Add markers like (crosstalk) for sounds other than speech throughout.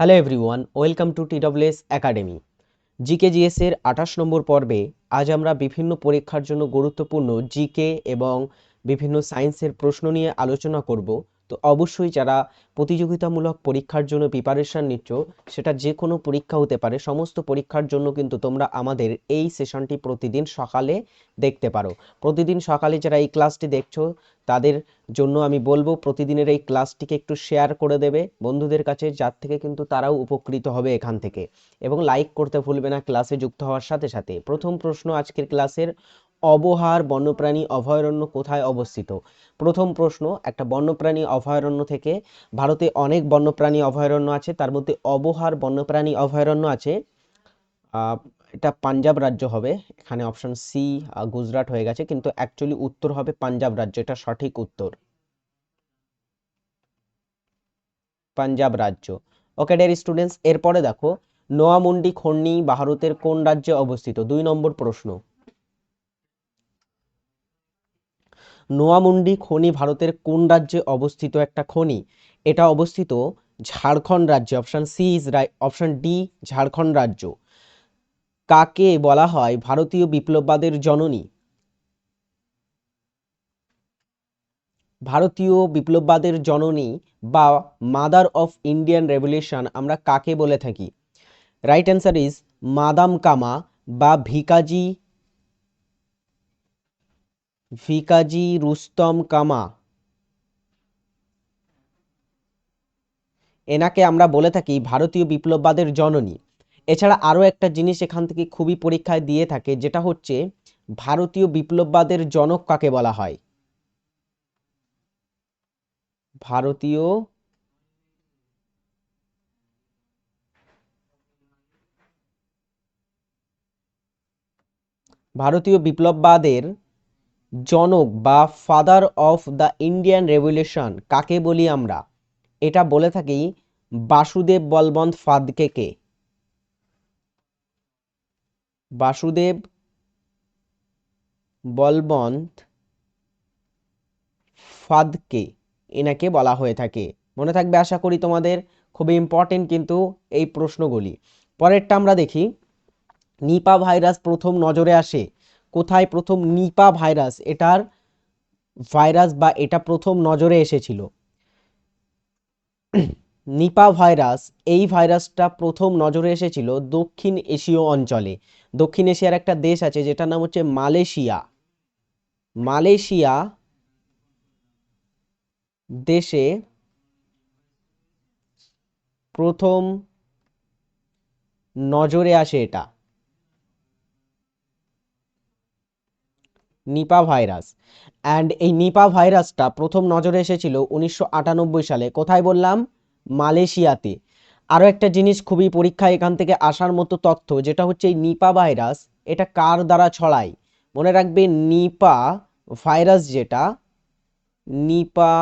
Hello everyone welcome to TWS academy GKGS এর আঠাশ নম্বর পর্বে আজ আমরা বিভিন্ন পরীক্ষার জন্য গুরুত্বপূর্ণ জিকে এবং বিভিন্ন সায়েন্সের প্রশ্ন নিয়ে আলোচনা করব। তো অবশ্যই যারা প্রতিযোগিতামূলক পরীক্ষার জন্য প্রিপারেশন নিচ্ছ, সেটা যে কোনো পরীক্ষা হতে পারে। সমস্ত পরীক্ষার জন্য কিন্তু তোমরা আমাদের এই সেশনটি প্রতিদিন সকালে দেখতে পারো। প্রতিদিন সকালে যারা এই ক্লাসটি দেখছ, তাদের জন্য আমি বলব প্রতিদিনের এই ক্লাসটিকে একটু শেয়ার করে দেবে। বন্ধুদের কাছে, যার থেকে কিন্তু তারাও উপকৃত হবে এখান থেকে। এবং লাইক করতে ভুলবে না ক্লাসে যুক্ত হওয়ার সাথে সাথে। প্রথম প্রশ্ন আজকের ক্লাসের অবহার, বন্যপ্রাণী, অভয়ারণ্য কোথায় অবস্থিত? প্রথম প্রশ্ন, একটা বন্যপ্রাণী, অভয়ারণ্য থেকে ভারতে অনেক বন্যপ্রাণী, অভয়ারণ্য আছে, তার মধ্যে অবহার, বন্যপ্রাণী, অভয়ারণ্য আছে। এটা পাঞ্জাব রাজ্য হবে, এখানে অপশন সি গুজরাট হয়ে গেছে, কিন্তু অ্যাকচুয়ালি উত্তর হবে পাঞ্জাব রাজ্য, এটা সঠিক উত্তর। পাঞ্জাব রাজ্য। ওকে ডিয়ার স্টুডেন্টস এরপরে দেখো, নোয়ামুন্ডি খন্ডি ভারতের কোন রাজ্যে অবস্থিত? দুই নম্বর প্রশ্ন। নোয়ামুন্ডি খনি ভারতের কোন রাজ্যে অবস্থিত একটা খনি? এটা অবস্থিত ঝাড়খণ্ড রাজ্যে। Option C is right option D Jharkhand রাজ্য। কাকে বলা হয় ভারতীয় বিপ্লববাদের জননী? ভারতীয় বিপ্লববাদের জননী বা মাদার অফ ইন্ডিয়ান রেভলিউশন আমরা কাকে বলে থাকি? রাইট অ্যান্সার ইজ মাদাম কামা বা ভিকাজি ভিকাজি রুস্তম কামা। এনাকে আমরা বলে থাকি ভারতীয় বিপ্লববাদের জননী। এছাড়া আরও একটা জিনিস এখান থেকে খুবই পরীক্ষায় দিয়ে থাকে, যেটা হচ্ছে ভারতীয় বিপ্লববাদের জনক কাকে বলা হয়? ভারতীয় ভারতীয় বিপ্লববাদের জনক বা father of the Indian revolution কাকে বলি আমরা? এটা বলে থাকি বাসুদেব বলবন্ত ফাদকে কে? বাসুদেব বলবন্ত ফাদকে এনাকে বলা হয়ে থাকে। মনে থাকবে আশা করি তোমাদের খুবই ইম্পর্টেন্ট কিন্তু এই প্রশ্নগুলি। পরেরটা আমরা দেখি, নিপা ভাইরাস প্রথম নজরে আসে কোথায় প্রথম নিপা ভাইরাস? এটার ভাইরাস বা এটা প্রথম নজরে এসেছিল। নিপা ভাইরাস, এই ভাইরাসটা প্রথম নজরে এসেছিল দক্ষিণ এশীয় অঞ্চলে। দক্ষিণ এশিয়ার একটা দেশ আছে, যেটার নাম হচ্ছে মালয়েশিয়া। মালয়েশিয়া দেশে প্রথম নজরে আসে এটা। Nipah virus. অ্যান্ড এই নিপা ভাইরাসটা প্রথম নজরে এসেছিল উনিশশো আটানব্বই সালে। কোথায় বললাম? মালয়েশিয়াতে। আরও একটা জিনিস খুবই পরীক্ষায় এখান থেকে আসার মতো তথ্য, যেটা হচ্ছে এই নিপা ভাইরাস, এটা কার দ্বারা ছড়ায়? মনে রাখবে নিপা ভাইরাস যেটা, নিপা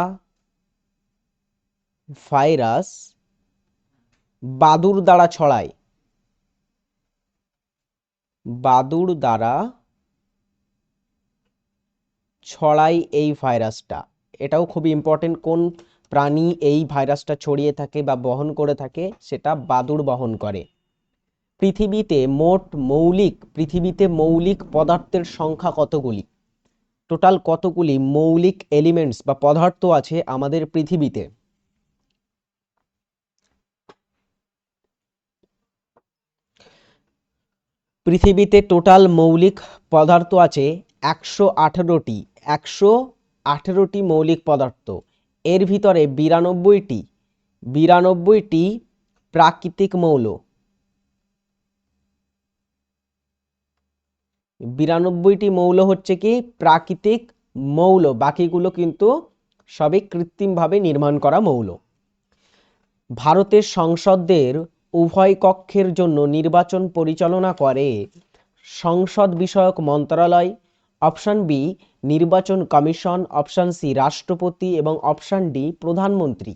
ভাইরাস বাদুর দ্বারা ছড়ায়। বাদুর দ্বারা ছড়ায় এই ভাইরাসটা। এটাও খুবই ইম্পর্টেন্ট কোন প্রাণী এই ভাইরাসটা ছড়িয়ে থাকে বা বহন করে থাকে সেটা বাদুড় বহন করে। পৃথিবীতে মোট মৌলিক, পৃথিবীতে মৌলিক পদার্থের সংখ্যা কতগুলি? টোটাল কতগুলি মৌলিক এলিমেন্টস বা পদার্থ আছে আমাদের পৃথিবীতে? পৃথিবীতে টোটাল মৌলিক পদার্থ আছে একশো আঠেরোটি। একশো আঠেরোটি মৌলিক পদার্থ। এর ভিতরে বিরানব্বইটি বিরানব্বইটি প্রাকৃতিক মৌল। বিরানব্বইটি মৌল হচ্ছে কি? প্রাকৃতিক মৌল। বাকিগুলো কিন্তু সবই কৃত্রিমভাবে নির্মাণ করা মৌল। ভারতের সংসদদের উভয় কক্ষের জন্য নির্বাচন পরিচালনা করে সংসদ বিষয়ক মন্ত্রণালয়। অপশন বি নির্বাচন কমিশন, অপশান সি রাষ্ট্রপতি এবং অপশান ডি প্রধানমন্ত্রী।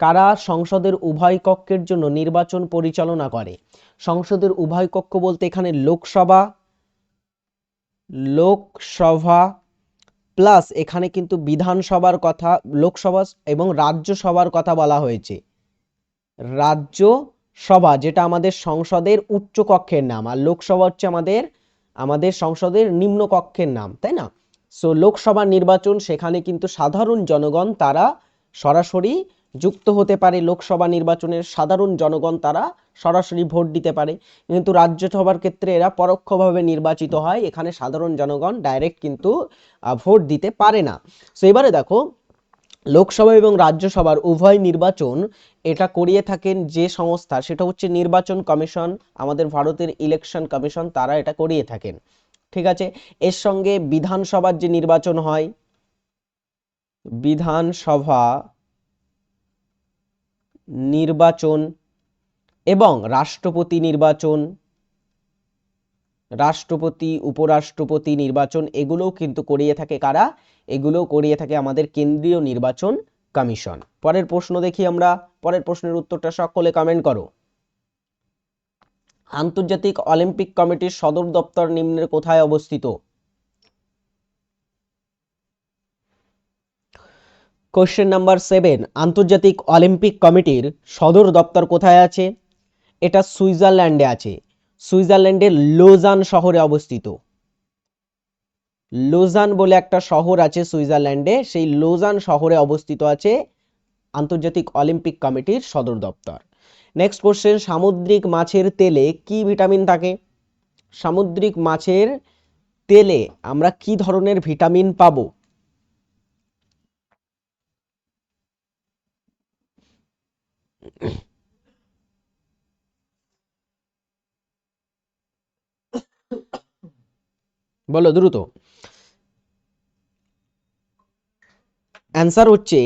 কারা সংসদের উভয় কক্ষের জন্য নির্বাচন পরিচালনা করে? সংসদের উভয় কক্ষ বলতে এখানে লোকসভা লোকসভা প্লাস এখানে কিন্তু বিধানসভার কথা, লোকসভা এবং রাজ্যসভার কথা বলা হয়েছে। রাজ্য সভা যেটা আমাদের সংসদের উচ্চ কক্ষের নাম, আর লোকসভা হচ্ছে আমাদের আমাদের সংসদের নিম্ন কক্ষের নাম, তাই না? সো লোকসভা নির্বাচন, সেখানে কিন্তু সাধারণ জনগণ তারা সরাসরি যুক্ত হতে পারে। লোকসভা নির্বাচনের সাধারণ জনগণ তারা সরাসরি ভোট দিতে পারে। কিন্তু রাজ্যসভার ক্ষেত্রে এরা পরোক্ষভাবে নির্বাচিত হয়। এখানে সাধারণ জনগণ ডাইরেক্ট কিন্তু ভোট দিতে পারে না। সো এবারে দেখো লোকসভা এবং রাজ্যসভার উভয় নির্বাচন এটা করিয়ে থাকেন যে সংস্থা, সেটা হচ্ছে নির্বাচন কমিশন, আমাদের ভারতের ইলেকশন কমিশন, তারা এটা করিয়ে থাকেন। ঠিক আছে? এর সঙ্গে বিধানসভার যে নির্বাচন হয়, বিধানসভা নির্বাচন এবং রাষ্ট্রপতি নির্বাচন, রাষ্ট্রপতি, উপরাষ্ট্রপতি নির্বাচন, এগুলোও কিন্তু করিয়ে থাকে কারা? এগুলোও করিয়ে থাকে আমাদের কেন্দ্রীয় নির্বাচন কমিশন। পরের প্রশ্ন দেখি আমরা। পরের প্রশ্নের উত্তরটা সকলে কমেন্ট করো। আন্তর্জাতিক অলিম্পিক কমিটির সদর দপ্তর নিম্নের কোথায় অবস্থিত? কোশ্চেন নাম্বার সেভেন আন্তর্জাতিক অলিম্পিক কমিটির সদর দপ্তর কোথায় আছে? এটা সুইজারল্যান্ডে আছে। সুইজারল্যান্ডের লোজান শহরে অবস্থিত। লোজান বলে একটা শহর আছে সুইজারল্যান্ডে, সেই লোজান শহরে অবস্থিত আছে আন্তর্জাতিক অলিম্পিক কমিটির সদর দপ্তর। নেক্সট কোশ্চেন সামুদ্রিক মাছের তেলে কি ভিটামিন থাকে? সামুদ্রিক মাছের তেলে আমরা কি ধরনের ভিটামিন পাবো? বলো দ্রুত। অ্যান্সার হচ্ছে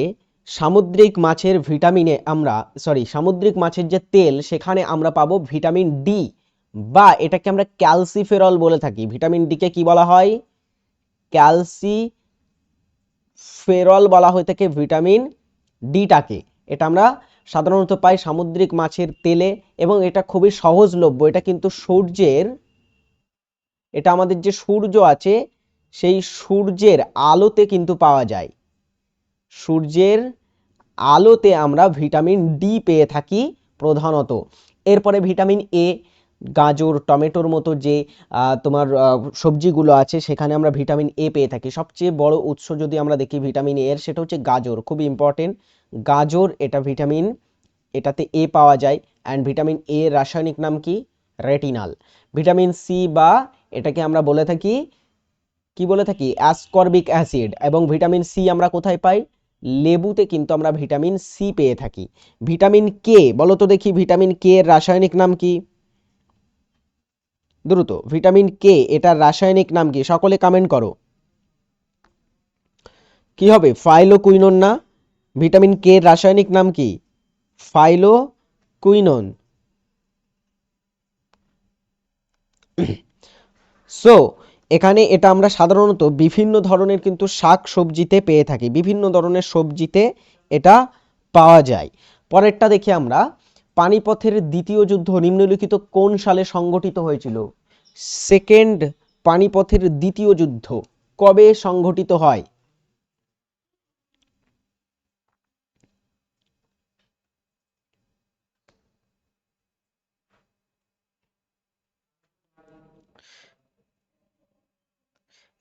সামুদ্রিক মাছের ভিটামিনে আমরা সরি সামুদ্রিক মাছের যে তেল, সেখানে আমরা পাবো ভিটামিন ডি বা এটাকে আমরা ক্যালসিফেরল বলে থাকি। ভিটামিন ডিকে কি বলা হয়? ক্যালসি ফেরল বলা হয়ে থাকে ভিটামিন ডিটাকে এটা আমরা সাধারণত পাই সামুদ্রিক মাছের তেলে এবং এটা খুবই সহজলভ্য। এটা কিন্তু সূর্যের, এটা আমাদের যে সূর্য আছে, সেই সূর্যের আলোতে কিন্তু পাওয়া যায়। সূর্যের আলোতে আমরা ভিটামিন ডি পেয়ে থাকি প্রধানত। এরপরে ভিটামিন এ গাজর, টমেটোর মতো যে তোমার সবজিগুলো আছে, সেখানে আমরা ভিটামিন এ পেয়ে থাকি। সবচেয়ে বড় উৎস যদি আমরা দেখি ভিটামিন এর, সেটা হচ্ছে গাজর, খুব ইম্পর্টেন্ট গাজর, এটা ভিটামিন, এটাতে এ পাওয়া যায়। অ্যান্ড ভিটামিন এ রাসায়নিক নাম কি? রেটিনাল ভিটামিন সি বা, এটাকে আমরা বলে থাকি, কি বলে থাকি? অ্যাসকর্বিক অ্যাসিড এবং ভিটামিন সি আমরা কোথায় পাই? লেবুতে কিন্তু আমরা ভিটামিন সি পেয়ে থাকি। ভিটামিন কে বলো তো দেখি ভিটামিন কে এর রাসায়নিক নাম কি? দ্রুত, ভিটামিন কে এটার রাসায়নিক নাম কি? সকলে কমেন্ট করো। কি হবে? ফাইলোকুইনন না? ভিটামিন কে এর রাসায়নিক নাম কি? ফাইলোকুইনন। (clears throat) সো এখানে এটা আমরা সাধারণত বিভিন্ন ধরনের কিন্তু শাক সবজিতে পেয়ে থাকি, বিভিন্ন ধরনের সবজিতে এটা পাওয়া যায়। পরেরটা দেখি আমরা, পানিপথের দ্বিতীয় যুদ্ধ নিম্নলিখিত কোন সালে সংগঠিত হয়েছিল? সেকেন্ড, পানিপথের দ্বিতীয় যুদ্ধ কবে সংঘটিত হয়?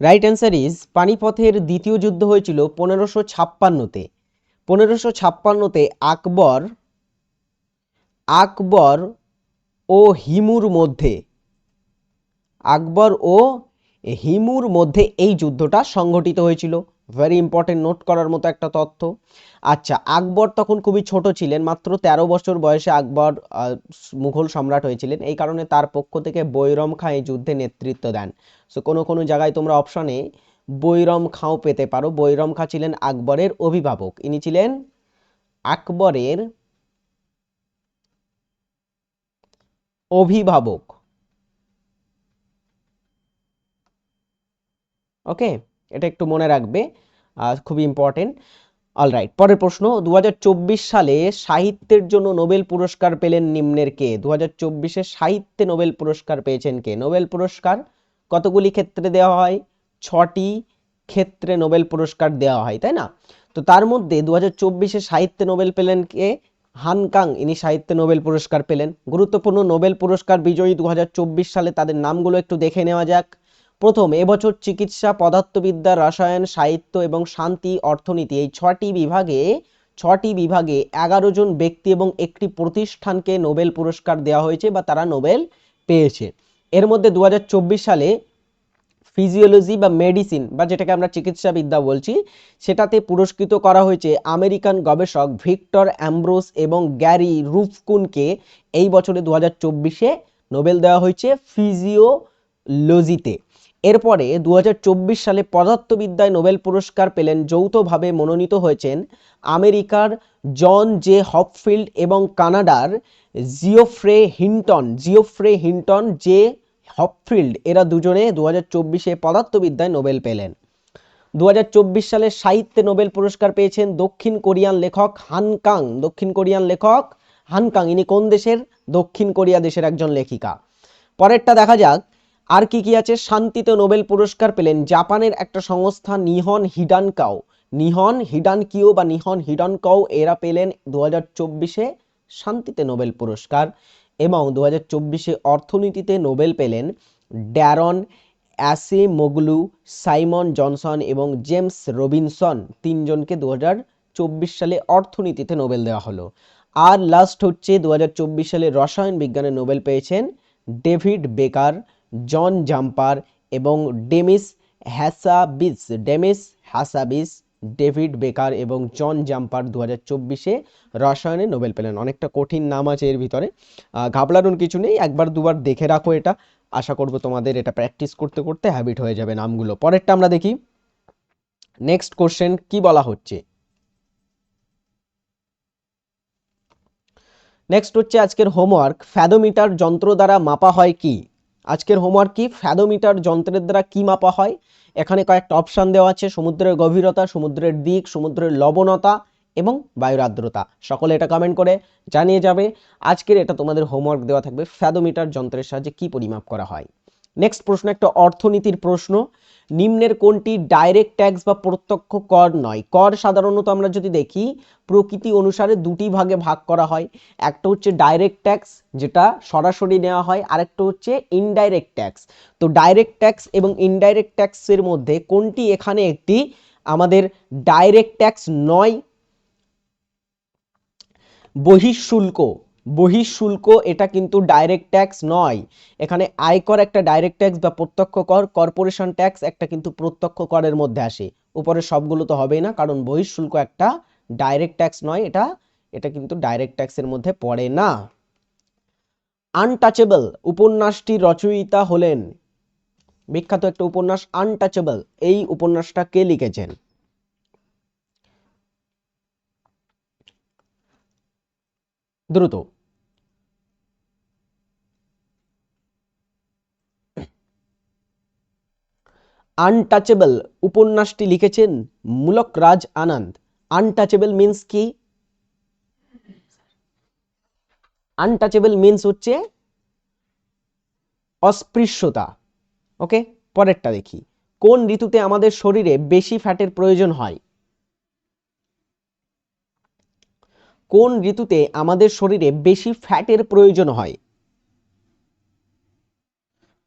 রাইট অ্যান্সার ইজ পানিপথের দ্বিতীয় যুদ্ধ হয়েছিল পনেরোশো ছাপ্পান্নতে। পনেরোশো ছাপ্পান্নতে আকবর আকবর ও হিমুর মধ্যে, আকবর ও হিমুর মধ্যে এই যুদ্ধটা সংঘটিত হয়েছিল। ভেরি ইম্পর্টেন্ট নোট করার মতো একটা তথ্য। আচ্ছা আকবর তখন খুবই ছোট ছিলেন, মাত্র তেরো বছর বয়সে আকবর মুঘল সম্রাট হয়েছিলেন। এই কারণে তার পক্ষ থেকে বৈরম খাঁ এই যুদ্ধে নেতৃত্ব দেন। সো কোনো কোনো জায়গায় তোমরা অপশনে বৈরম খাঁও পেতে পারো। বৈরম খাঁ ছিলেন আকবরের অভিভাবক। ইনি ছিলেন আকবরের অভিভাবক। ওকে এটা একটু মনে রাখবে খুবই ইম্পর্টেন্ট অলরাইট পরের প্রশ্ন দু হাজার চব্বিশ সালে সাহিত্যের জন্য নোবেল পুরস্কার পেলেন নিম্নের কে? দু হাজার সাহিত্যে নোবেল পুরস্কার পেয়েছেন কে? নোবেল পুরস্কার কতগুলি ক্ষেত্রে দেওয়া হয়? ছটি ক্ষেত্রে নোবেল পুরস্কার দেওয়া হয়, তাই না? তো তার মধ্যে দু হাজার সাহিত্যে নোবেল পেলেন কে? হানকাং ইনি সাহিত্যে নোবেল পুরস্কার পেলেন। গুরুত্বপূর্ণ নোবেল পুরস্কার বিজয়ী দু হাজার চব্বিশ সালে, তাদের নামগুলো একটু দেখে নেওয়া যাক। প্রথম, এবছর চিকিৎসা, পদার্থবিদ্যা, রসায়ন, সাহিত্য এবং শান্তি, অর্থনীতি এই ছটি বিভাগে ছটি বিভাগে এগারো জন ব্যক্তি এবং একটি প্রতিষ্ঠানকে নোবেল পুরস্কার দেওয়া হয়েছে বা তারা নোবেল পেয়েছে। এর মধ্যে দু হাজার চব্বিশ সালে ফিজিওলজি বা মেডিসিন বা যেটাকে আমরা চিকিৎসাবিদ্যা বলছি, সেটাতে পুরস্কৃত করা হয়েছে আমেরিকান গবেষক ভিক্টর অ্যাম্ব্রোস এবং গ্যারি রুফকুনকে। এই বছরে দু হাজার নোবেল দেওয়া হয়েছে ফিজিওলজিতে। এরপরে দু হাজার চব্বিশ সালে পদার্থবিদ্যায় নোবেল পুরস্কার পেলেন যৌথভাবে মনোনীত হয়েছেন আমেরিকার জন জে হপফিল্ড এবং কানাডার Geoffrey Hinton Geoffrey Hinton, J Hopfield এরা দুজনে দু হাজার চব্বিশে পদার্থবিদ্যায় নোবেল পেলেন। দু হাজার চব্বিশ সালে সাহিত্যে নোবেল পুরস্কার পেয়েছেন দক্ষিণ কোরিয়ান লেখক হানকাং দক্ষিণ কোরিয়ান লেখক হানকাং ইনি কোন দেশের? দক্ষিণ কোরিয়া দেশের একজন লেখিকা। পরেরটা দেখা যাক। আর কি কি আছে? শান্তিতে নোবেল পুরস্কার পেলেন জাপানের একটা সংস্থা নিহন হিডানকাও। নিহন হিডান হিডানকিও বা নিহন হিডানকাও এরা পেলেন দু হাজার চব্বিশে শান্তিতে নোবেল পুরস্কার এবং দু হাজার চব্বিশে অর্থনীতিতে নোবেল পেলেন Daron Acemoglu Simon Johnson এবং জেমস রবিনসন। তিনজনকে দু হাজার চব্বিশ সালে অর্থনীতিতে নোবেল দেওয়া হলো। আর লাস্ট হচ্ছে দু হাজার চব্বিশ সালে রসায়ন বিজ্ঞানে নোবেল পেয়েছেন ডেভিড বেকার। জন জাম্পার এবং ডেমিস হ্যাসাবিস ডেমিস হ্যাসাবিস, ডেভিড বেকার এবং জন জাম্পার দু হাজার চব্বিশে রসায়নে নোবেল পেলেন। অনেকটা কঠিন নাম আছে এর ভিতরে। ঘাবলারুন কিছু নেই, একবার দুবার দেখে রাখো এটা। আশা করব তোমাদের এটা প্র্যাকটিস করতে করতে হ্যাবিট হয়ে যাবে নামগুলো। পরেরটা আমরা দেখি। নেক্সট কোশ্চেন, কি বলা হচ্ছে? নেক্সট হচ্ছে আজকের হোমওয়ার্ক। ফ্যাদোমিটার যন্ত্র দ্বারা মাপা হয় কি? আজকের হোমওয়ার্ক কি? ফ্যাদোমিটার যন্ত্রের দ্বারা কি মাপা হয়? এখানে কয়েকটা অপশান দেওয়া আছে, সমুদ্রের গভীরতা, সমুদ্রের দিক, সমুদ্রের লবণতা এবং বায়ুর আর্দ্রতা সকলে এটা কমেন্ট করে জানিয়ে যাবে। আজকের এটা তোমাদের হোমওয়ার্ক দেওয়া থাকবে ফ্যাদোমিটার যন্ত্রের সাহায্যে কি পরিমাপ করা হয়? নেক্সট প্রশ্ন, একটা অর্থনীতির প্রশ্ন। নিম্নের কোনটি ডাইরেক্ট ট্যাক্স বা প্রত্যক্ষ কর নয়? কর সাধারণত আমরা যদি দেখি, প্রকৃতি অনুসারে দুটি ভাগে ভাগ করা হয়। একটা হচ্ছে ডাইরেক্ট ট্যাক্স যেটা সরাসরি নেওয়া হয়। আরেকটা হচ্ছে ইনডাইরেক্ট ট্যাক্স তো ডাইরেক্ট ট্যাক্স এবং ইনডাইরেক্ট ট্যাক্সের মধ্যে কোনটি এখানে একটি আমাদের ডাইরেক্ট ট্যাক্স নয়? বহিঃশুল্ক। বহিঃশুল্ক, এটা কিন্তু ডাইরেক্ট ট্যাক্স নয়। এখানে আয়কর একটা ডাইরেক্ট ট্যাক্স বা প্রত্যক্ষ কর কর্পোরেশন ট্যাক্স একটা কিন্তু প্রত্যক্ষ করের মধ্যে আসে। উপরে সবগুলো তো হবেই না, কারণ বহিঃশুল্ক একটা ডাইরেক্ট ট্যাক্স নয়, এটা এটা কিন্তু ডাইরেক্ট ট্যাক্সের মধ্যে পড়ে না। আনটাচেবল উপন্যাসটি রচয়িতা হলেন। বিখ্যাত একটা উপন্যাস আনটাচেবল এই উপন্যাসটা কে লিখেছেন? দ্রুত। আনটাচেবল উপন্যাসটি লিখেছেন মূলক রাজ আনন্দ। আনটাচেবল মিন্স কি? আনটাচেবল মিন্স হচ্ছে অস্পৃশ্যতা। ওকে পরেরটা দেখি। কোন ঋতুতে আমাদের শরীরে বেশি ফ্যাটের প্রয়োজন হয়? কোন ঋতুতে আমাদের শরীরে বেশি ফ্যাটের প্রয়োজন হয়?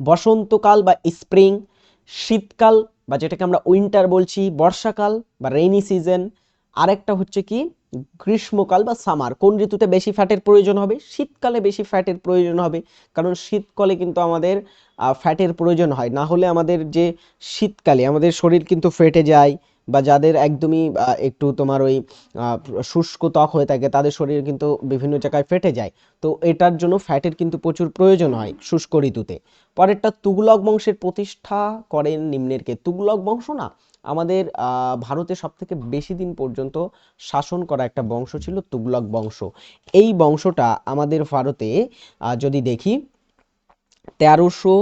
বসন্তকাল বা স্প্রিং শীতকাল বা যেটাকে আমরা উইন্টার বলছি, বর্ষাকাল বা রেইনি সিজন আরেকটা হচ্ছে কি, গ্রীষ্মকাল বা সামার কোন ঋতুতে বেশি ফ্যাটের প্রয়োজন হবে? শীতকালে বেশি ফ্যাটের প্রয়োজন হবে। কারণ শীতকালে কিন্তু আমাদের ফ্যাটের প্রয়োজন হয়। না হলে আমাদের যে শীতকালে, আমাদের শরীর কিন্তু ফেটে যায় বা যাদের একদমই একটু তোমার ওই শুষ্ক ত্বক হয়ে থাকে, তাদের শরীর কিন্তু বিভিন্ন জায়গায় ফেটে যায়। তো এটার জন্য ফ্যাটের কিন্তু প্রচুর প্রয়োজন হয় শুষ্ক ঋতুতে। পরেরটা তুগলক বংশের প্রতিষ্ঠা করেন নিম্নের কে তুগলক বংশ না, আমাদের ভারতে সব থেকে বেশি দিন পর্যন্ত শাসন করা একটা বংশ ছিল তুগলক বংশ। এই বংশটা আমাদের ভারতে যদি দেখি, তেরোশো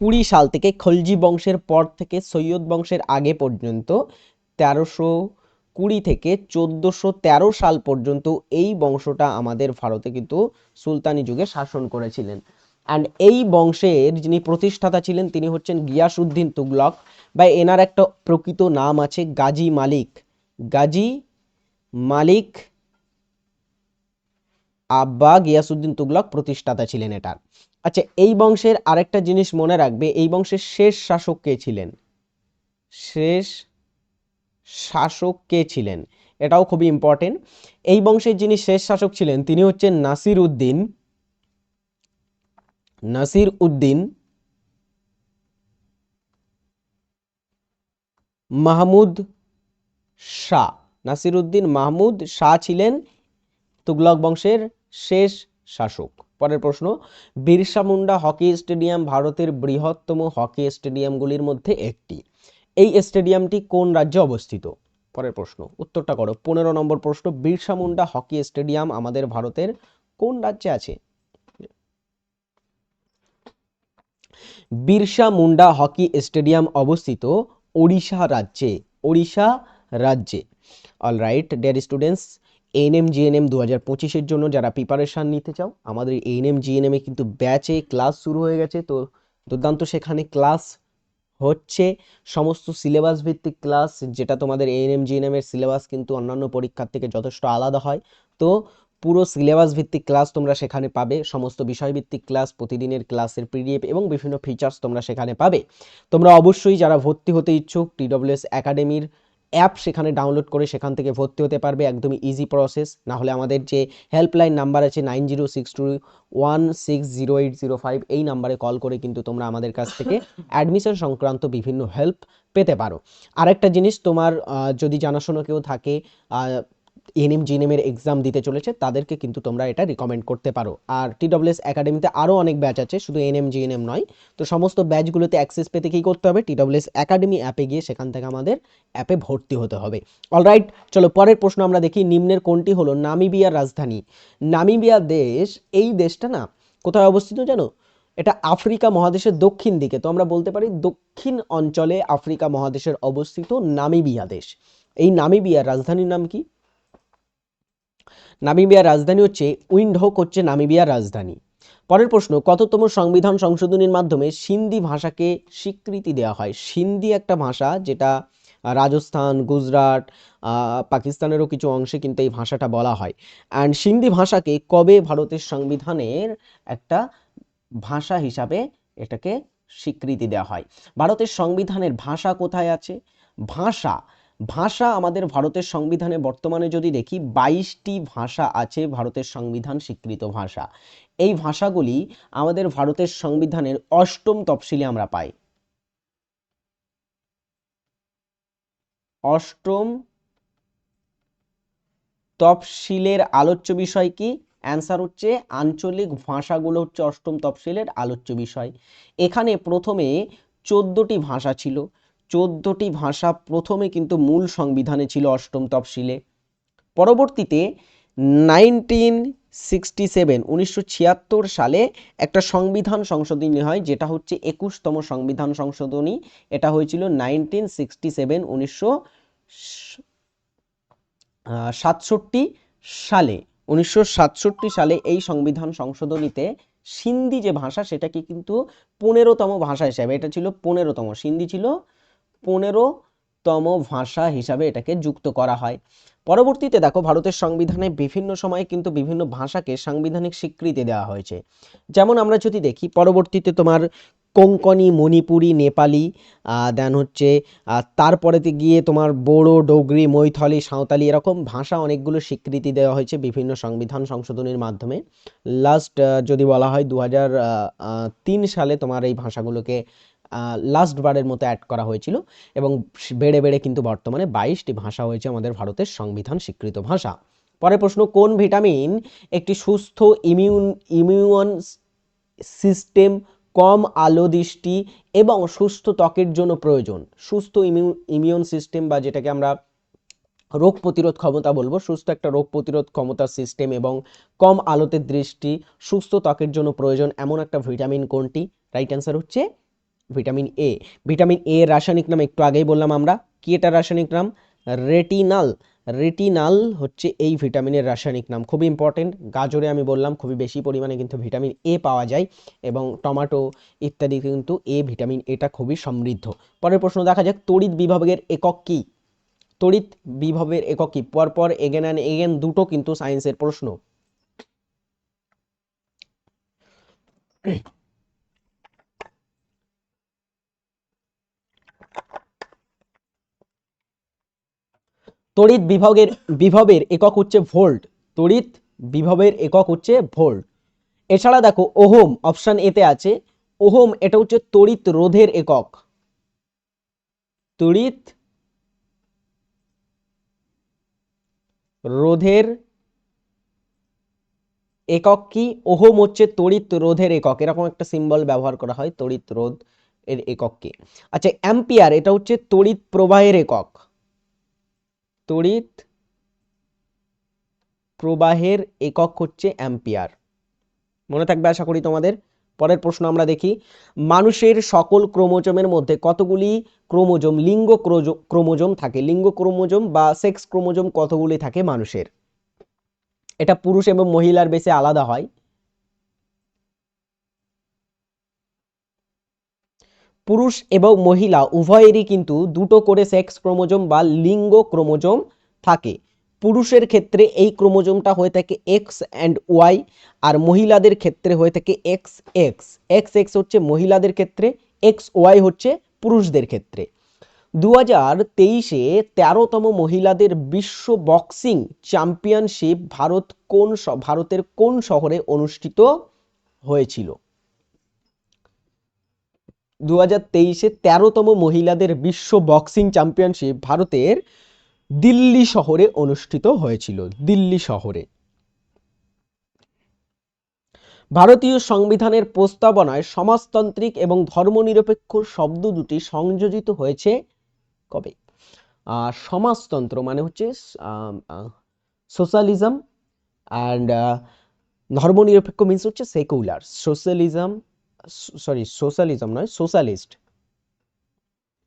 কুড়ি সাল থেকে খলজি বংশের পর থেকে সৈয়দ বংশের আগে পর্যন্ত, তেরোশো কুড়ি থেকে চোদ্দোশো তেরো সাল পর্যন্ত এই বংশটা আমাদের ভারতে কিন্তু সুলতানি যুগে শাসন করেছিলেন। অ্যান্ড এই বংশের যিনি প্রতিষ্ঠাতা ছিলেন, তিনি হচ্ছেন গিয়াসউদ্দিন তুগলক। বা এনার একটা প্রকৃত নাম আছে গাজী মালিক। গাজী মালিক আব্বা গিয়াসুদ্দিন তুগলক প্রতিষ্ঠাতা ছিলেন এটার আচ্ছা এই বংশের আরেকটা জিনিস মনে রাখবে, এই বংশের শেষ শাসক কে ছিলেন? শেষ শাসক কে ছিলেন? এটাও খুবই ইম্পর্টেন্ট এই বংশের যিনি শেষ শাসক ছিলেন, তিনি হচ্ছেন নাসির উদ্দিন। নাসির উদ্দিন, মাহমুদ শাহ। নাসির উদ্দিন মাহমুদ শাহ ছিলেন তুগলক বংশের শেষ শাসক। পরের প্রশ্ন, বিরসা মুন্ডা হকি স্টেডিয়াম ভারতের বৃহত্তম হকি স্টেডিয়ামগুলির মধ্যে একটি। এই স্টেডিয়ামটি কোন রাজ্যে অবস্থিত? পরের প্রশ্ন, উত্তরটা করো। পনেরো নম্বর প্রশ্ন, বিরসা মুন্ডা হকি স্টেডিয়াম আমাদের ভারতের কোন রাজ্যে আছে? বিরসা মুন্ডা হকি স্টেডিয়াম অবস্থিত ওড়িশা রাজ্যে ওড়িশা রাজ্যে। All right dear students ANM GNM দু হাজার পঁচিশের জন্য যারা প্রিপারেশান নিতে চাও, আমাদের এএনএম জিএনএমে কিন্তু ব্যাচে ক্লাস শুরু হয়ে গেছে। তো দুর্দান্ত সেখানে ক্লাস হচ্ছে। সমস্ত সিলেবাস ভিত্তিক ক্লাস যেটা তোমাদের এএনএম জিএনএম এর সিলেবাস কিন্তু অন্যান্য পরীক্ষার থেকে যথেষ্ট আলাদা হয়। তো পুরো সিলেবাস ভিত্তিক ক্লাস তোমরা সেখানে পাবে। সমস্ত বিষয়ভিত্তিক ক্লাস প্রতিদিনের ক্লাসের পিডিএফ এবং বিভিন্ন ফিচার্স তোমরা সেখানে পাবে। তোমরা অবশ্যই যারা ভর্তি হতে ইচ্ছুক টিডব্লিউএস একাডেমির অ্যাপ সেখানে ডাউনলোড করে সেখান থেকে ভর্তি হতে পারবে। একদমই ইজি প্রসেস না হলে আমাদের যে হেল্পলাইন নাম্বার আছে nine zero six two one six zero eight zero five এই নাম্বারে কল করে কিন্তু তোমরা আমাদের কাছ থেকে (laughs) অ্যাডমিশন সংক্রান্ত বিভিন্ন হেল্প পেতে পারো। আরেকটা জিনিস তোমার যদি জানাশোনা কেউ থাকে এনএম, জিএনএমের এক্সাম দিতে চলেছে, তাদেরকে কিন্তু তোমরা এটা রিকমেন্ড করতে পারো। আর টিডব্লিউএস একাডেমিতে আরও অনেক ব্যাচ আছে, শুধু এনএম, জিএনএম নয়। তো সমস্ত ব্যাচগুলোতে অ্যাক্সেস পেতে কী করতে হবে? টিডব্লিউএস একাডেমি অ্যাপে গিয়ে সেখান থেকে আমাদের অ্যাপে ভর্তি হতে হবে। অলরাইট চলো পরের প্রশ্ন আমরা দেখি, নিম্নের কোনটি হলো নামিবিয়ার রাজধানী? নামিবিয়া দেশ, এই দেশটা না, কোথায় অবস্থিত জানো? এটা আফ্রিকা মহাদেশের দক্ষিণ দিকে। তো আমরা বলতে পারি দক্ষিণ অঞ্চলে আফ্রিকা মহাদেশের অবস্থিত নামিবিয়া দেশ। এই নামিবিয়ার রাজধানীর নাম কি? নামিবিয়ার রাজধানী হচ্ছে উইন্ডহোক হচ্ছে নামিবিয়ার রাজধানী। পরের প্রশ্ন, কততম সংবিধান সংশোধনীর মাধ্যমে সিন্ধি ভাষাকে স্বীকৃতি দেওয়া হয়? সিন্ধি একটা ভাষা যেটা রাজস্থান, গুজরাট পাকিস্তানেরও কিছু অংশে কিন্তু এই ভাষাটা বলা হয়। অ্যান্ড সিন্ধি ভাষাকে কবে ভারতের সংবিধানের একটা ভাষা হিসাবে এটাকে স্বীকৃতি দেওয়া হয়? ভারতের সংবিধানের ভাষা কোথায় আছে? ভাষা ভাষা আমাদের ভারতের সংবিধানে বর্তমানে যদি দেখি, বাইশটি ভাষা আছে ভারতের সংবিধান স্বীকৃত ভাষা। এই ভাষাগুলি আমাদের ভারতের সংবিধানের অষ্টম তফসিলে আমরা পাই। অষ্টম তফসিলের আলোচ্য বিষয় কি? অ্যান্সার হচ্ছে আঞ্চলিক ভাষাগুলো হচ্ছে অষ্টম তফসিলের আলোচ্য বিষয়। এখানে প্রথমে চোদ্দটি ভাষা ছিল। চোদ্দটি ভাষা প্রথমে কিন্তু মূল সংবিধানে ছিল অষ্টম তফসিলে। পরবর্তীতে নাইনটিন সিক্সটি সেভেন, উনিশশো ছিয়াত্তর সালে একটা সংবিধান সংশোধনী হয়, যেটা হচ্ছে একুশতম সংবিধান সংশোধনী। এটা হয়েছিল নাইনটিন সিক্সটি সেভেন, উনিশশো সাতষট্টি সালে। উনিশশো সাতষট্টি সালে এই সংবিধান সংশোধনীতে সিন্ধি যে ভাষা, সেটাকে কিন্তু পনেরোতম ভাষা হিসাবে, এটা ছিল পনেরোতম। সিন্ধি ছিল পনেরোতম ভাষা হিসাবে এটাকে যুক্ত করা হয়। পরবর্তীতে দেখো ভারতের সংবিধানে বিভিন্ন সময়ে কিন্তু বিভিন্ন ভাষাকে সাংবিধানিক স্বীকৃতি দেওয়া হয়েছে। যেমন আমরা যদি দেখি, পরবর্তীতে তোমার কোঙ্কনি মণিপুরি, নেপালি দেন হচ্ছে তারপরেতে গিয়ে তোমার বড়ো, ডোগরি, মৈথলি, সাঁওতালি এরকম ভাষা অনেকগুলো স্বীকৃতি দেওয়া হয়েছে বিভিন্ন সংবিধান সংশোধনের মাধ্যমে। লাস্ট যদি বলা হয় দু হাজার তিন সালে তোমার এই ভাষাগুলোকে লাস্ট বারের মতো অ্যাড করা হয়েছিল এবং বেড়ে বেড়ে কিন্তু বর্তমানে বাইশটি ভাষা হয়েছে আমাদের ভারতের সংবিধান স্বীকৃত ভাষা। পরের প্রশ্ন, কোন ভিটামিন একটি সুস্থ ইমিউন ইমিউন সিস্টেম কম আলো দৃষ্টি এবং সুস্থ ত্বকের জন্য প্রয়োজন? সুস্থ ইমিউ ইমিউন সিস্টেম বা যেটাকে আমরা রোগ প্রতিরোধ ক্ষমতা বলব, সুস্থ একটা রোগ প্রতিরোধ ক্ষমতার সিস্টেম এবং কম আলোতে দৃষ্টি, সুস্থ ত্বকের জন্য প্রয়োজন এমন একটা ভিটামিন কোনটি? রাইট অ্যান্সার হচ্ছে ভিটামিন এ ভিটামিন এ রাসায়নিক নাম একটু আগেই বললাম আমরা। কি এটা রাসায়নিক নাম? রেটিনাল। রেটিনাল হচ্ছে এই ভিটামিনের রাসায়নিক নাম। খুবই ইম্পর্টেন্ট গাজরে আমি বললাম, খুবই বেশি পরিমাণে কিন্তু ভিটামিন এ পাওয়া যায় এবং টমেটো ইত্যাদি কিন্তু এ ভিটামিন এটা খুবই সমৃদ্ধ। পরের প্রশ্ন দেখা যাক, তড়িৎ বিভাগের একক কি? তড়িৎ বিভবের একক কি? পরপর এগেন অ্যান্ড এগেন দুটো কিন্তু সায়েন্সের প্রশ্ন। তড়িৎ বিভাগের, বিভবের একক হচ্ছে ভোল্ট। তড়িৎ বিভবের একক হচ্ছে ভোল্ট। এছাড়া দেখো, ওহম অপশন এতে আছে। ওহম এটা হচ্ছে তড়িৎ রোধের একক। তড়িৎ রোধের একক কি? ওহম হচ্ছে তড়িৎ রোধের একক। এরকম একটা সিম্বল ব্যবহার করা হয়, তড়িৎ রোধ এর একক আচ্ছা অ্যাম্পিয়ার এটা হচ্ছে তড়িৎ প্রবাহের একক। তড়িৎ প্রবাহের একক হচ্ছে অ্যাম্পিয়ার। মনে থাকবে আশা করি তোমাদের। পরের প্রশ্ন আমরা দেখি, মানুষের সকল ক্রোমোজোমের মধ্যে কতগুলি ক্রোমোজোম, লিঙ্গ ক্রোমোজোম থাকে? লিঙ্গ ক্রোমোজোম বা সেক্স ক্রোমোজোম কতগুলি থাকে মানুষের? এটা পুরুষ এবং মহিলার বেশে আলাদা হয়। পুরুষ এবং মহিলা, উভয়েরই কিন্তু দুটো করে সেক্স ক্রোমোজোম বা লিঙ্গ ক্রোমোজোম থাকে। পুরুষের ক্ষেত্রে এই ক্রোমোজোমটা হয়ে থাকে এক্স অ্যান্ড ওয়াই আর মহিলাদের ক্ষেত্রে হয়ে থাকে এক্স এক্স এক্স এক্স হচ্ছে মহিলাদের ক্ষেত্রে এক্স ওয়াই হচ্ছে পুরুষদের ক্ষেত্রে। দু হাজার তেইশে তেরোতম মহিলাদের বিশ্ব বক্সিং চ্যাম্পিয়নশিপ ভারত কোন ভারতের কোন শহরে অনুষ্ঠিত হয়েছিল? দু হাজার তেইশে তেরোতম মহিলাদের বিশ্ব বক্সিং চ্যাম্পিয়নশিপ ভারতের দিল্লি শহরে অনুষ্ঠিত হয়েছিল, দিল্লি শহরে। ভারতীয় সংবিধানের প্রস্তাবনায় সমাজতান্ত্রিক এবং ধর্মনিরপেক্ষ শব্দ দুটি সংযোজিত হয়েছে কবে? সমাজতন্ত্র মানে হচ্ছে সোশ্যালিজম, অ্যান্ড ধর্মনিরপেক্ষ মিন্স হচ্ছে সেকুলার, সোশ্যালিজম সরি সোশ্যালিজম নয় সোশ্যালিস্ট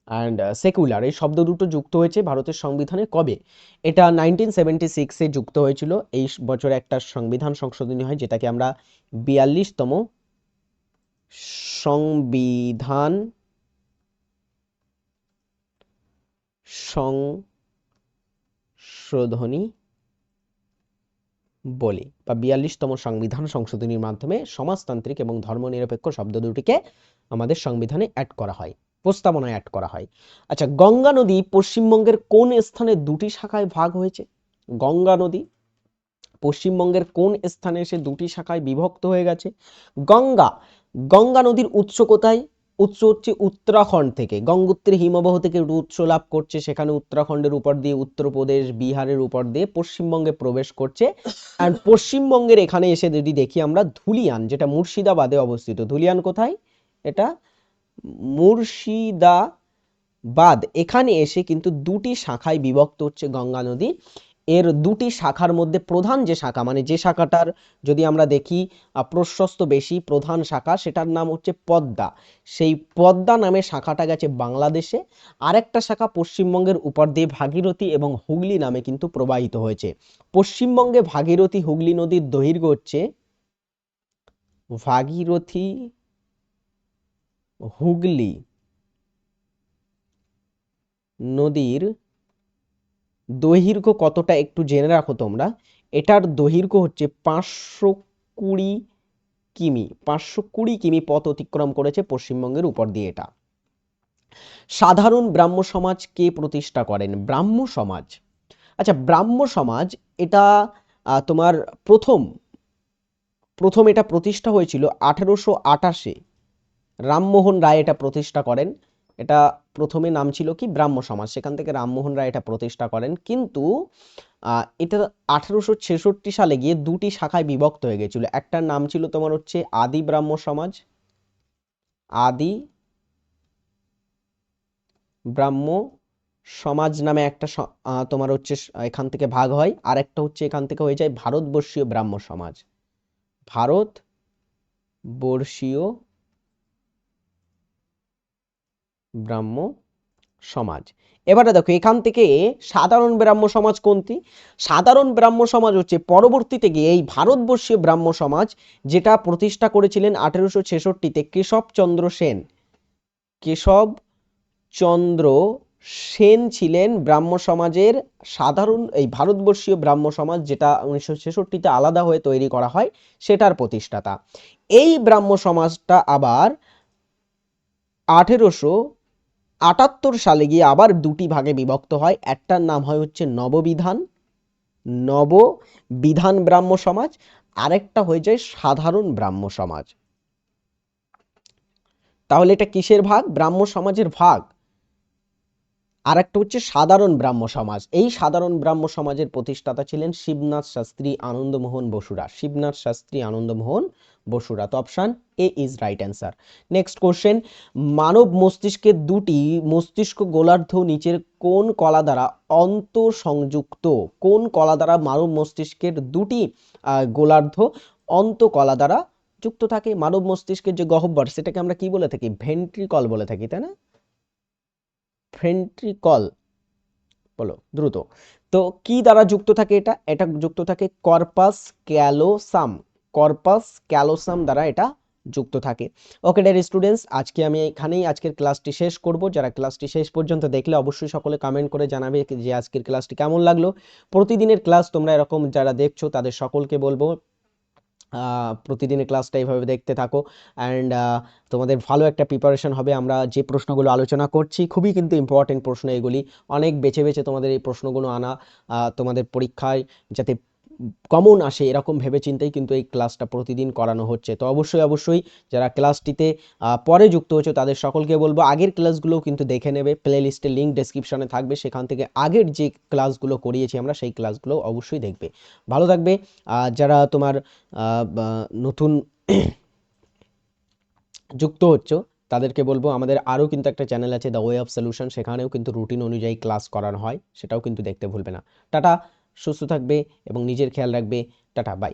অ্যান্ড সেকুলার এই শব্দ দুটো যুক্ত হয়েছে ভারতের সংবিধানে কবে? এটা নাইনটিন সেভেন্টি সিক্সে যুক্ত হয়েছিল, এই বছর একটা সংবিধান সংশোধনী হয় যেটাকে আমরা বিয়াল্লিশতম সংবিধান সংশোধনী বলি। বা বিয়াল্লিশতম সংবিধান সংশোধনীর মাধ্যমে সমাজতান্ত্রিক এবং ধর্মনিরপেক্ষ শব্দ দুটিকে আমাদের সংবিধানে অ্যাড করা হয়, প্রস্তাবনায় অ্যাড করা হয়। আচ্ছা গঙ্গা নদী পশ্চিমবঙ্গের কোন স্থানে দুটি শাখায় ভাগ হয়েছে? গঙ্গা নদী পশ্চিমবঙ্গের কোন স্থানে এসে দুটি শাখায় বিভক্ত হয়ে গেছে? গঙ্গা গঙ্গা নদীর উৎস কোথায়? উৎস হচ্ছে উত্তরাখণ্ড থেকে। গঙ্গোত্রী হিমবাহ থেকে উৎস লাভ করছে, সেখানে উত্তরাখণ্ডের উপর দিয়ে উত্তরপ্রদেশ, বিহারের উপর দিয়ে পশ্চিমবঙ্গে প্রবেশ করছে। আর পশ্চিমবঙ্গের এখানে এসে যদি দেখি আমরা, ধুলিয়ান, যেটা মুর্শিদাবাদে অবস্থিত। ধুলিয়ান কোথায়? এটা মুর্শিদাবাদ। এখানে এসে কিন্তু দুটি শাখায় বিভক্ত হচ্ছে গঙ্গা নদী। এর দুটি শাখার মধ্যে প্রধান যে শাখা মানে যে শাখাটার যদি আমরা দেখি প্রশস্ত বেশি প্রধান শাখা, সেটার নাম হচ্ছে পদ্মা। সেই পদ্মা নামে শাখাটা গেছে বাংলাদেশে। আরেকটা শাখা পশ্চিমবঙ্গের উপর দিয়ে ভাগীরথী এবং হুগলি নামে কিন্তু প্রবাহিত হয়েছে। পশ্চিমবঙ্গে ভাগীরথী, হুগলি নদীর দৈর্ঘ্য হচ্ছে ভাগীরথী, হুগলি নদীর দৈর্ঘ্য কতটা একটু জেনে রাখো তোমরা। এটার দৈর্ঘ্য হচ্ছে পাঁচশো কুড়ি কিমি, পাঁচশো কুড়ি কিমি পথ অতিক্রম করেছে পশ্চিমবঙ্গের উপর দিয়ে এটা। সাধারণ ব্রাহ্ম সমাজ কে প্রতিষ্ঠা করেন? ব্রাহ্ম সমাজ। আচ্ছা ব্রাহ্ম সমাজ এটা তোমার প্রথম প্রথম এটা প্রতিষ্ঠা হয়েছিল আঠেরোশো আটাশে। রামমোহন রায় এটা প্রতিষ্ঠা করেন। এটা প্রথমে নাম ছিল কি? ব্রাহ্ম সমাজ। সেখান থেকে রামমোহন রায় এটা প্রতিষ্ঠা করেন। কিন্তু এটা আঠারোশো ছেষট্টি সালে গিয়ে দুটি শাখায় বিভক্ত হয়ে গেছিল। একটার নাম ছিল তোমার হচ্ছে আদি ব্রাহ্ম সমাজ, আদি ব্রাহ্ম সমাজ নামে একটা তোমার হচ্ছে এখান থেকে ভাগ হয়। আর একটা হচ্ছে এখান থেকে হয়ে যায় ভারতবর্ষীয় ব্রাহ্ম সমাজ। ভারত বর্ষীয় ব্রাহ্ম সমাজ। এবারে দেখো, এখান থেকে সাধারণ ব্রাহ্ম সমাজ কোনটি? সাধারণ ব্রাহ্ম সমাজ হচ্ছে পরবর্তীতে গিয়ে এই ভারতবর্ষীয় ব্রাহ্ম সমাজ যেটা প্রতিষ্ঠা করেছিলেন আঠেরোশো ছেষট্টিতে কেশবচন্দ্র সেন। কেশব চন্দ্র সেন ছিলেন ব্রাহ্ম সমাজের সাধারণ, এই ভারতবর্ষীয় ব্রাহ্ম সমাজ যেটা উনিশশো ছেষট্টিতে আলাদা হয়ে তৈরি করা হয়, সেটার প্রতিষ্ঠাতা। এই ব্রাহ্ম সমাজটা আবার আঠেরোশো আটাত্তর সালে গিয়ে আবার দুটি ভাগে বিভক্ত হয়। একটার নাম হয় হচ্ছে নববিধান নব বিধান ব্রাহ্ম সমাজ, আরেকটা হয়ে যায় সাধারণ ব্রাহ্ম সমাজ। তাহলে এটা কিসের ভাগ? ব্রাহ্ম সমাজের ভাগ। আর একটা হচ্ছে সাধারণ ব্রাহ্ম সমাজ। এই সাধারণ ব্রাহ্ম সমাজের প্রতিষ্ঠাতা ছিলেন শিবনাথ শাস্ত্রী আনন্দমোহন বসুরা। শিবনাথ শাস্ত্রী আনন্দমোহন বসুরা। তো option A is right answer next question মানব মস্তিষ্কের দুটি মস্তিষ্ক গোলার্ধ নিচের কোন কলা দ্বারা অন্ত সংযুক্ত কোন কলা দ্বারা মানব মস্তিষ্কের দুটি গোলার্ধ অন্ত কলা দ্বারা যুক্ত থাকে? মানব মস্তিষ্কের যে গহ্বর, সেটাকে আমরা কি বলে থাকি? ভেন্ট্রিকল বলে থাকি, তাই না? ভেন্ট্রিকল বলো, দ্রুত। তো কি দ্বারা যুক্ত থাকে এটা? এটা যুক্ত থাকে কর্পাস ক্যালোসাম কর্পাস ক্যালোসাম দ্বারা এটা যুক্ত থাকে। ওকে ডিয়ার স্টুডেন্টস আজকে আমি এখানেই আজকের ক্লাসটি শেষ করব। যারা ক্লাসটি শেষ পর্যন্ত দেখলে অবশ্যই সকলে কমেন্ট করে জানাবে যে আজকের ক্লাসটি কেমন লাগল। প্রতিদিনের ক্লাস তোমরা এরকম যারা দেখছ, তাদের সকলকে বলব প্রতিদিনের ক্লাসটা এইভাবে দেখতে থাকো। অ্যান্ড তোমাদের ভালো একটা প্রিপারেশন হবে। আমরা যে প্রশ্নগুলো আলোচনা করছি, খুবই কিন্তু ইম্পর্টেন্ট প্রশ্ন এগুলি। অনেক বেছে বেছে তোমাদের এই প্রশ্নগুলো আনা তোমাদের পরীক্ষায় যাতে কমন আসে এরকম ভেবে চিন্তেই কিন্তু এই ক্লাসটা প্রতিদিন করানো হচ্ছে। তো অবশ্যই অবশ্যই যারা ক্লাসটিতে পরে যুক্ত হচ্ছে তাদের সকলকে বলব আগের ক্লাসগুলোও কিন্তু দেখে নেবে। প্লে লিস্টের লিঙ্ক ডেসক্রিপশনে থাকবে। সেখান থেকে আগের যে ক্লাসগুলো করিয়েছি আমরা সেই ক্লাসগুলো অবশ্যই দেখবে। ভালো থাকবে। যারা তোমার নতুন (clears throat) যুক্ত হচ্ছ তাদেরকে বলব আমাদের আরও কিন্তু একটা চ্যানেল আছে দ্য ওয়ে অফ সলিউশন। সেখানেও কিন্তু রুটিন অনুযায়ী ক্লাস করানো হয়। সেটাও কিন্তু দেখতে ভুলবে না। টাটা। সুস্থ থাকবে এবং নিজের খেয়াল রাখবে। Tata bye.